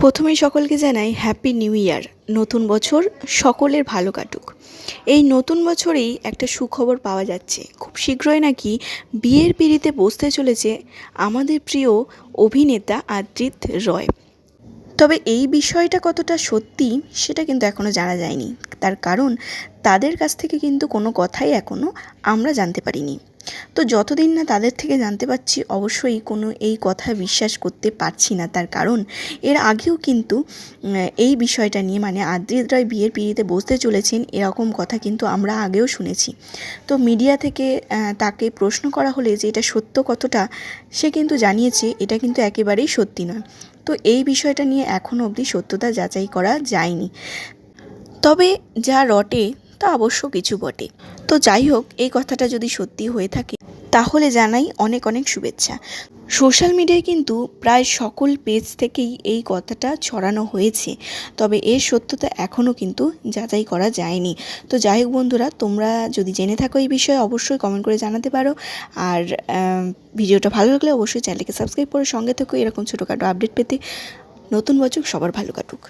প্রথমেই সকলকে জানাই হ্যাপি নিউ ইয়ার নতুন বছর সকলের ভালো কাটুক। এই নতুন বছরেই একটা সুখবর পাওয়া যাচ্ছে। খুব শীঘ্রই নাকি বিয়ের পিড়িতে বসতে চলেছে আমাদের প্রিয় অভিনেতা আদ্রিত রয়। তবে এই বিষয়টা কতটা সত্যি, সেটা কিন্তু এখনও জানা যায়নি। তার কারণ তাদের কাছ থেকে কিন্তু কোনো কথাই এখনও আমরা জানতে পারিনি। তো যতদিন না তাদের থেকে জানতে পারছি, অবশ্যই কোনো এই কথা বিশ্বাস করতে পারছি না তার কারণ। এর আগেও কিন্তু এই বিষয়টা নিয়ে মানে আদ্রিত রায় বিয়ের পিড়িতে বসতে চলেছেন এরকম কথা কিন্তু আমরা আগেও শুনেছি। তো মিডিয়া থেকে তাকে প্রশ্ন করা হলে যে এটা সত্য কতটা, সে কিন্তু জানিয়েছে এটা কিন্তু একেবারেই সত্যি নয়। তো এই বিষয়টা নিয়ে এখনও অবধি সত্যতা যাচাই করা যায়নি। তবে যা রটে, তা অবশ্য কিছু বটে। তো যাই হোক, এই কথাটা যদি সত্যি হয়ে থাকে, তাহলে জানাই অনেক অনেক শুভেচ্ছা। সোশ্যাল মিডিয়ায় কিন্তু প্রায় সকল পেজ থেকেই এই কথাটা ছড়ানো হয়েছে। তবে এর সত্যতা এখনও কিন্তু যাচাই করা যায়নি। তো যাই হোক বন্ধুরা, তোমরা যদি জেনে থাকো এই বিষয়ে, অবশ্যই কমেন্ট করে জানাতে পারো। আর ভিডিওটা ভালো লাগলে অবশ্যই চ্যানেলকে সাবস্ক্রাইব করে সঙ্গে থেকো। এরকম ছোটোখাটো আপডেট পেতে নতুন বছর সবার ভালো কাটুক।